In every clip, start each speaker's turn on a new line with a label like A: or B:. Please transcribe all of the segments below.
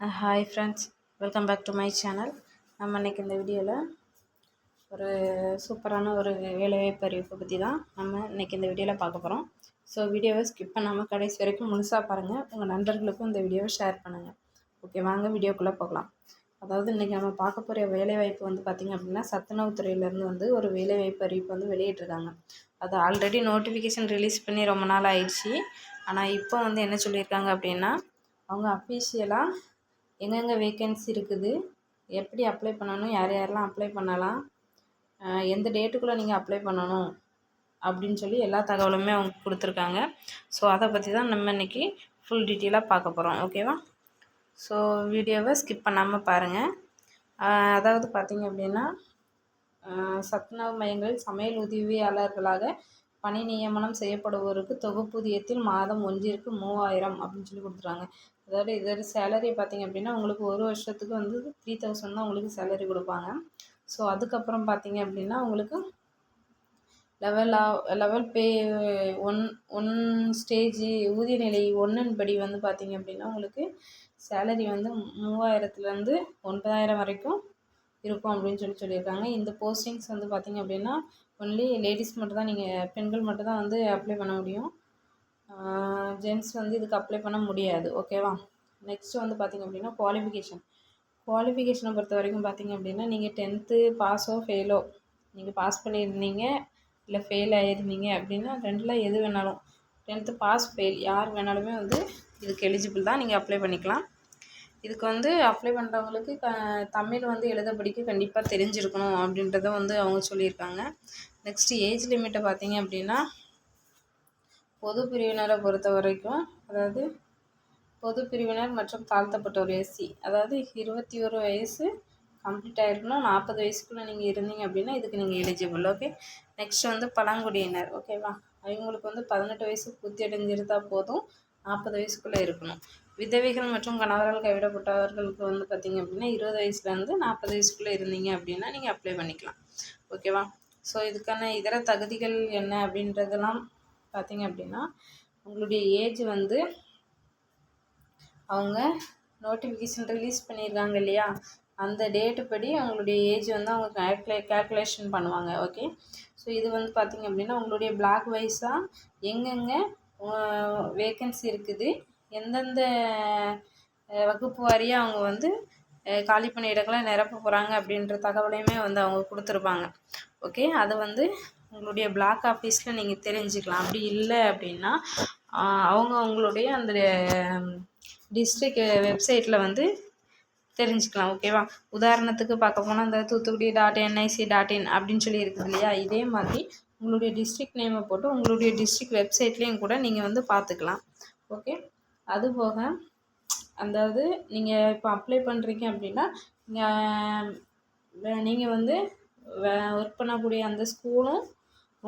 A: Hi friends welcome back to my channel நம்ம இன்றைக்கி இந்த வீடியோவில் ஒரு சூப்பரான ஒரு வேலைவாய்ப்பு அறிவிப்பை பற்றி தான் நம்ம இன்றைக்கி இந்த வீடியோவில் பார்க்க போகிறோம் ஸோ வீடியோவை ஸ்கிப் பண்ணாமல் கடைசி வரைக்கும் முழுசாக பாருங்கள் உங்கள் நண்பர்களுக்கும் இந்த வீடியோவை ஷேர் பண்ணுங்கள் ஓகே வாங்க வீடியோக்குள்ளே போகலாம். அதாவது இன்றைக்கி நம்ம பார்க்க போகிற வேலைவாய்ப்பு வந்து பார்த்திங்க அப்படின்னா சத்துணவுத்துறையிலேருந்து வந்து ஒரு வேலைவாய்ப்பு அறிவிப்பு வந்து வெளியிட்டிருக்காங்க. அது ஆல்ரெடி நோட்டிஃபிகேஷன் ரிலீஸ் பண்ணி ரொம்ப நாள் ஆயிடுச்சு. ஆனால் இப்போ வந்து என்ன சொல்லியிருக்காங்க அப்படின்னா அவங்க அஃபீஷியலாக எங்கெங்கே வேக்கன்சி இருக்குது? எப்படி அப்ளை பண்ணணும்? யார் யாரெல்லாம் அப்ளை பண்ணலாம்? எந்த டேட்டுக்குள்ளே நீங்கள் அப்ளை பண்ணணும்? அப்படின்னு சொல்லி எல்லா தகவலுமே அவங்க கொடுத்துருக்காங்க. ஸோ அதை பற்றி தான் நம்ம இன்றைக்கி ஃபுல் டீட்டெயிலாக பார்க்க போகிறோம் ஓகேவா ஸோ வீடியோவை ஸ்கிப் பண்ணாமல் பாருங்கள் அதாவது பார்த்திங்க அப்படின்னா சத்துணவு மையங்களில் சமையல் உதவியாளர்களாக பணி நியமனம் செய்யப்படுவோருக்கு தொகுப்பூதியத்தில் மாதம் ஒன்றிற்கு மூவாயிரம் அப்படின்னு சொல்லி கொடுத்துருவாங்க அதாவது இதோட சேலரி பார்த்திங்க அப்படின்னா உங்களுக்கு ஒரு வருஷத்துக்கு வந்து த்ரீ தௌசண்ட் தான் உங்களுக்கு சேலரி கொடுப்பாங்க. ஸோ அதுக்கப்புறம் பார்த்திங்க அப்படின்னா உங்களுக்கு level level pay one one ஸ்டேஜி ஊதிய நிலை ஒன்றின் படி வந்து பார்த்திங்க அப்படின்னா உங்களுக்கு சேலரி வந்து மூவாயிரத்துலேருந்து ஒன்பதாயிரம் வரைக்கும் இருக்கும் அப்படின்னு சொல்லி சொல்லியிருக்காங்க. இந்த போஸ்டிங்ஸ் வந்து பார்த்திங்க அப்படின்னா ஒன்லி லேடிஸ் மட்டும் தான் நீங்கள் பெண்கள் மட்டும் தான் வந்து அப்ளை பண்ண முடியும். ஜென்ட்ஸ் வந்து இதுக்கு அப்ளை பண்ண முடியாது ஓகேவா நெக்ஸ்ட்டு வந்து பார்த்திங்க அப்படின்னா குவாலிஃபிகேஷன் குவாலிஃபிகேஷனை பொறுத்த வரைக்கும் பார்த்திங்க அப்படின்னா நீங்கள் டென்த்து பாஸோ ஃபெயிலோ நீங்கள் பாஸ் பண்ணியிருந்தீங்க இல்லை ஃபெயில் ஆகிருந்தீங்க அப்படின்னா ரெண்டில் எது வேணாலும் டென்த்து பாஸ் ஃபெயில் யார் வேணாலுமே வந்து இதுக்கு எலிஜிபிள் தான் நீங்கள் அப்ளை பண்ணிக்கலாம். இதுக்கு வந்து அப்ளை பண்ணுறவங்களுக்கு க தமிழ் வந்து எழுத படிக்க கண்டிப்பாக தெரிஞ்சிருக்கணும் அப்படின்றத வந்து அவங்க சொல்லியிருக்காங்க. நெக்ஸ்ட்டு ஏஜ் லிமிட்டை பார்த்தீங்க அப்படின்னா பொது பிரிவினரை பொறுத்த வரைக்கும் அதாவது பொது பிரிவினர் மற்றும் தாழ்த்தப்பட்டோர் எஸ்சி அதாவது இருபத்தி ஒரு வயசு கம்ப்ளீட் ஆகிருக்கணும் நாற்பது வயசுக்குள்ளே நீங்கள் இருந்தீங்க அப்படின்னா இதுக்கு நீங்கள் எலிஜிபிள் ஓகே நெக்ஸ்ட் வந்து பழங்குடியினர் ஓகேவா அவங்களுக்கு வந்து பதினெட்டு வயசு பூர்த்தி அடைஞ்சிருந்தால் போதும் நாற்பது வயசுக்குள்ளே இருக்கணும். விதவைகள் மற்றும் கணவரால் கைவிடப்பட்டவர்களுக்கு வந்து பார்த்திங்க அப்படின்னா இருபது வயசுலேருந்து நாற்பது வயசுக்குள்ளே இருந்தீங்க அப்படின்னா நீங்கள் அப்ளை பண்ணிக்கலாம் ஓகேவா ஸோ இதுக்கான இதர தகுதிகள் என்ன அப்படின்றதெல்லாம் பார்த்திங்க அப்படின்னா உங்களுடைய ஏஜ் வந்து அவங்க நோட்டிஃபிகேஷன் ரிலீஸ் பண்ணியிருக்காங்க இல்லையா? அந்த டேட்டு படி அவங்களுடைய ஏஜ் வந்து அவங்க கேல்குலே கேல்குலேஷன் பண்ணுவாங்க ஓகே ஸோ இது வந்து பார்த்திங்க அப்படின்னா உங்களுடைய பிளாக் வைஸாக எங்கெங்கே வேக்கன்சி இருக்குது? எந்தெந்த வகுப்பு வாரியாக அவங்க வந்து காலி பணியிடங்களை நிரப்ப போகிறாங்க அப்படின்ற தகவலையுமே வந்து அவங்க கொடுத்துருப்பாங்க ஓகே அதை வந்து உங்களுடைய பிளாக் ஆஃபீஸில் நீங்கள் தெரிஞ்சுக்கலாம். அப்படி இல்லை அப்படின்னா அவங்க அவங்களுடைய அந்த டிஸ்ட்ரிக்ட் வெப்சைட்டில் வந்து தெரிஞ்சுக்கலாம் ஓகேவா உதாரணத்துக்கு பார்க்க போனால் அந்த Thoothukudi dot NIC dot in அப்படின்னு சொல்லி இருக்குது இல்லையா? இதே மாதிரி உங்களுடைய டிஸ்ட்ரிக் நேமை போட்டு உங்களுடைய டிஸ்ட்ரிக் வெப்சைட்லேயும் கூட நீங்கள் வந்து பார்த்துக்கலாம் ஓகே அதுபோக அதாவது நீங்கள் இப்போ அப்ளை பண்ணுறீங்க அப்படின்னா நீங்கள் நீங்கள் வந்து ஒர்க் பண்ணக்கூடிய அந்த ஸ்கூலும்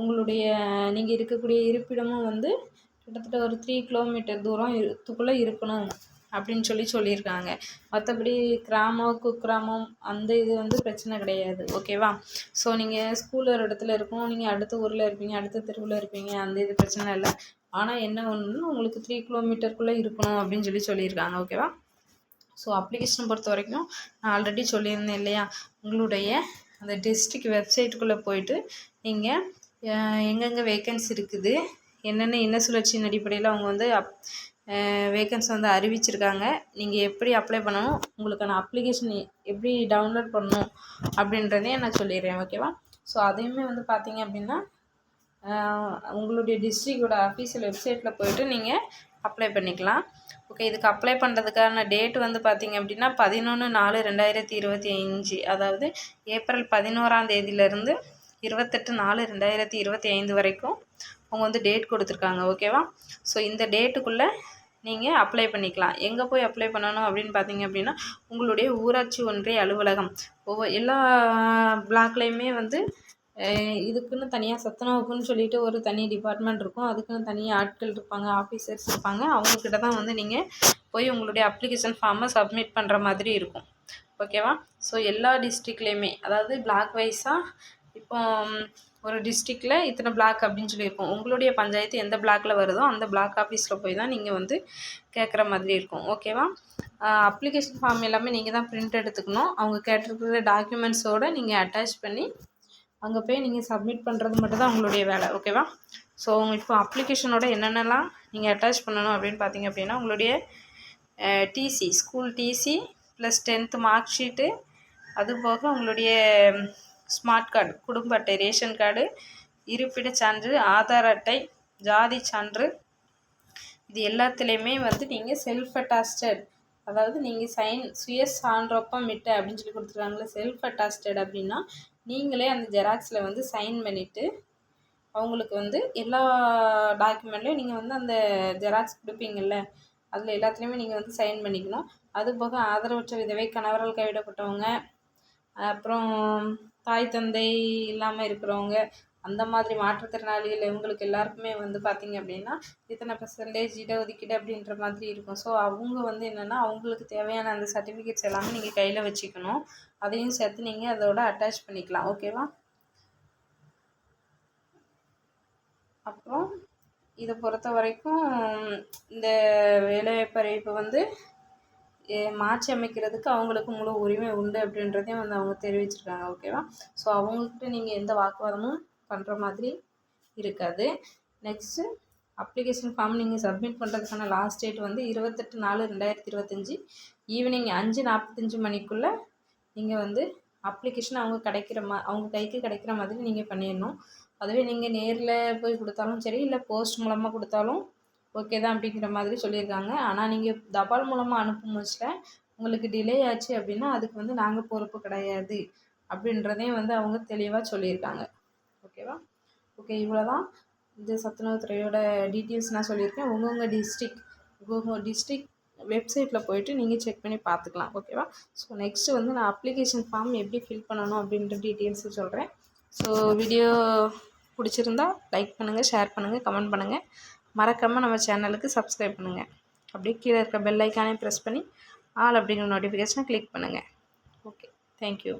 A: உங்களுடைய நீங்கள் இருக்கக்கூடிய இருப்பிடமும் வந்து கிட்டத்தட்ட ஒரு த்ரீ கிலோமீட்டர் தூரம் இதுக்குள்ளே இருக்கணும் அப்படின்னு சொல்லி சொல்லியிருக்காங்க. மற்றபடி கிராமம் குக்கிராமம் அந்த இது வந்து பிரச்சனை கிடையாது. ஓகேவா ஸோ நீங்கள் ஸ்கூல் ஒரு இடத்துல இருக்கும் நீங்கள் அடுத்த ஊரில் இருப்பீங்க அடுத்த தெருவில் இருப்பீங்க அந்த இது பிரச்சனை இல்லை. ஆனால் என்ன ஒன்றுன்னு உங்களுக்கு த்ரீ கிலோமீட்டருக்குள்ளே இருக்கணும் அப்படின்னு சொல்லி சொல்லியிருக்காங்க. ஓகேவா ஸோ அப்ளிகேஷன் பொறுத்த வரைக்கும் நான் ஆல்ரெடி சொல்லியிருந்தேன் இல்லையா? உங்களுடைய அந்த டிஸ்ட்ரிக் வெப்சைட்டுக்குள்ளே போயிட்டு நீங்கள் எங்கெங்கே வேக்கன்சி இருக்குது? என்னென்ன என்ன சுழற்சியின் அடிப்படையில் அவங்க வந்து அப் வேக்கன்ஸ் வந்து அறிவிச்சிருக்காங்க. நீங்கள் எப்படி அப்ளை பண்ணணும்? உங்களுக்கான அப்ளிகேஷன் எப்படி டவுன்லோட் பண்ணணும்? அப்படின்றதையும் நான் சொல்லிடுறேன் ஓகேவா ஸோ அதையுமே வந்து பார்த்தீங்க அப்படின்னா உங்களுடைய டிஸ்ட்ரிக்டோட அஃபீஷியல் வெப்சைட்டில் போய்ட்டு நீங்கள் அப்ளை பண்ணிக்கலாம். ஓகே இதுக்கு அப்ளை பண்ணுறதுக்கான டேட் வந்து பார்த்திங்க அப்படின்னா பதினொன்று நாலு ரெண்டாயிரத்தி இருபத்தி அஞ்சு. அதாவது ஏப்ரல் பதினோராம் தேதியிலேருந்து இருபத்தெட்டு நாலு ரெண்டாயிரத்தி இருபத்தி ஐந்து வரைக்கும் அவங்க வந்து டேட் கொடுத்துருக்காங்க ஓகேவா ஸோ இந்த டேட்டுக்குள்ளே நீங்கள் அப்ளை பண்ணிக்கலாம். எங்கே போய் அப்ளை பண்ணணும் அப்படின்னு பார்த்தீங்க அப்படின்னா உங்களுடைய ஊராட்சி ஒன்றிய அலுவலகம். ஒவ்வொரு எல்லா பிளாக்லேயுமே வந்து இதுக்குன்னு தனியாக சத்துணவுக்குன்னு சொல்லிட்டு ஒரு தனி டிபார்ட்மெண்ட் இருக்கும். அதுக்குன்னு தனியாக ஆட்கள் இருப்பாங்க ஆஃபீஸர்ஸ் இருப்பாங்க. அவங்கக்கிட்ட தான் வந்து நீங்கள் போய் உங்களுடைய அப்ளிகேஷன் ஃபார்மை சப்மிட் பண்ணுற மாதிரி இருக்கும். ஓகேவா ஸோ எல்லா டிஸ்ட்ரிக்ட்லேயுமே அதாவது பிளாக் வைஸாக இப்போ ஒரு டிஸ்ட்ரிக்டில் இத்தனை பிளாக் அப்படின்னு சொல்லியிருக்கோம் உங்களுடைய பஞ்சாயத்து எந்த பிளாக்கில் வருதோ அந்த பிளாக் ஆஃபீஸில் போய் தான் நீங்கள் வந்து கேட்குற மாதிரி இருக்கும். ஓகேவா அப்ளிகேஷன் ஃபார்ம் எல்லாமே நீங்கள் தான் பிரிண்ட் எடுத்துக்கணும். அவங்க கேட்டிருக்கிற டாக்குமெண்ட்ஸோடு நீங்கள் அட்டாச் பண்ணி அங்கே போய் நீங்கள் சப்மிட் பண்ணுறது மட்டும் தான் உங்களுடைய வேலை. ஓகேவா ஸோ இப்போ அப்ளிகேஷனோட என்னென்னலாம் நீங்கள் அட்டாச் பண்ணணும் அப்படின்னு பார்த்தீங்க அப்படின்னா உங்களுடைய TC school TC plus tenth mark sheet அது போக உங்களுடைய ஸ்மார்ட் கார்டு குடும்ப அட்டை ரேஷன் கார்டு இருப்பிடச் சான்று ஆதார் அட்டை ஜாதி சான்று. இது எல்லாத்துலேயுமே வந்து நீங்கள் செல்ஃப் அட்டாஸ்டட் அதாவது நீங்கள் சைன் சுய சான்றொப்பம் மிட்ட அப்படின்னு சொல்லி கொடுத்துருக்காங்களே செல்ஃப் அட்டாஸ்டட் அப்படின்னா நீங்களே அந்த ஜெராக்ஸில் வந்து சைன் பண்ணிவிட்டு அவங்களுக்கு வந்து எல்லா டாக்குமெண்ட்லேயும் நீங்கள் வந்து அந்த ஜெராக்ஸ் கொடுப்பீங்கள்ல அதில் எல்லாத்துலேயுமே நீங்கள் வந்து சைன் பண்ணிக்கணும். அது போக ஆதரவற்ற விதவை கணவரால் கைவிடப்பட்டவங்க அப்புறம் தாய் தந்தை இல்லாமல் இருக்கிறவங்க அந்த மாதிரி மாற்றுத்திறனாளிகள் இவங்களுக்கு எல்லாருக்குமே வந்து பார்த்திங்க அப்படின்னா இத்தனை பர்சன்டேஜ் இடஒதுக்கீடு அப்படின்ற மாதிரி இருக்கும். ஸோ அவங்க வந்து என்னென்னா அவங்களுக்கு தேவையான அந்த சர்டிஃபிகேட்ஸ் எல்லாமே நீங்கள் கையில் வச்சுக்கணும். அதையும் சேர்த்து நீங்கள் அதோட அட்டாச் பண்ணிக்கலாம். ஓகேவா அப்புறம் இதை பொறுத்த வரைக்கும் இந்த வேலைவாய்ப்பு அறிவிப்பு வந்து மாற்றி அமைக்கிறதுக்கு அவங்களுக்கு முழு உரிமை உண்டு அப்படின்றதையும் வந்து அவங்க தெரிவிச்சிருக்காங்க ஓகேவா? ஸோ அவங்கக்கிட்ட நீங்கள் எந்த வாக்குவாதமும் பண்ணுற மாதிரி இருக்காது. நெக்ஸ்ட்டு அப்ளிகேஷன் ஃபார்ம் நீங்கள் சப்மிட் பண்ணுறதுக்கான லாஸ்ட் டேட் வந்து இருபத்தெட்டு நாலு ரெண்டாயிரத்தி இருபத்தஞ்சி ஈவினிங் அஞ்சு நாற்பத்தஞ்சு மணிக்குள்ளே நீங்கள் வந்து அப்ளிகேஷன் அவங்க கிடைக்கிற மா அவங்க கைக்கு கிடைக்கிற மாதிரி நீங்கள் பண்ணிடணும். அதுவே நீங்கள் நேரில் போய் கொடுத்தாலும் சரி இல்லை போஸ்ட் மூலமாக கொடுத்தாலும் ஓகே தான் அப்படிங்கிற மாதிரி சொல்லியிருக்காங்க. ஆனால் நீங்கள் தபால் மூலமாக அனுப்பும் போச்சில் உங்களுக்கு டிலே ஆச்சு அப்படின்னா அதுக்கு வந்து நாங்கள் பொறுப்பு கிடையாது அப்படின்றதையும் வந்து அவங்க தெளிவாக சொல்லியிருக்காங்க. ஓகேவா? ஓகே இவ்வளோ தான் இந்த சத்துணவுத்துறையோட டீட்டெயில்ஸ் நான் சொல்லியிருக்கேன். உங்கவுங்க டிஸ்ட்ரிக் உங்கள் டிஸ்ட்ரிக் வெப்சைட்டில் போயிட்டு நீங்கள் செக் பண்ணி பார்த்துக்கலாம். ஓகேவா? ஸோ நெக்ஸ்ட்டு வந்து நான் அப்ளிகேஷன் ஃபார்ம் எப்படி ஃபில் பண்ணணும் அப்படின்ற டீட்டெயில்ஸை சொல்கிறேன் ஸோ வீடியோ பிடிச்சிருந்தா லைக் பண்ணுங்கள் ஷேர் பண்ணுங்கள் கமெண்ட் பண்ணுங்கள் மறக்காமல் நம்ம சேனலுக்கு சப்ஸ்கிரைப் பண்ணுங்கள் அப்படியே கீழே இருக்க பெல் ஐக்கானே ப்ரெஸ் பண்ணி ஆல் அப்படிங்கிற நோட்டிஃபிகேஷனை கிளிக் பண்ணுங்கள் ஓகே தேங்க்யூ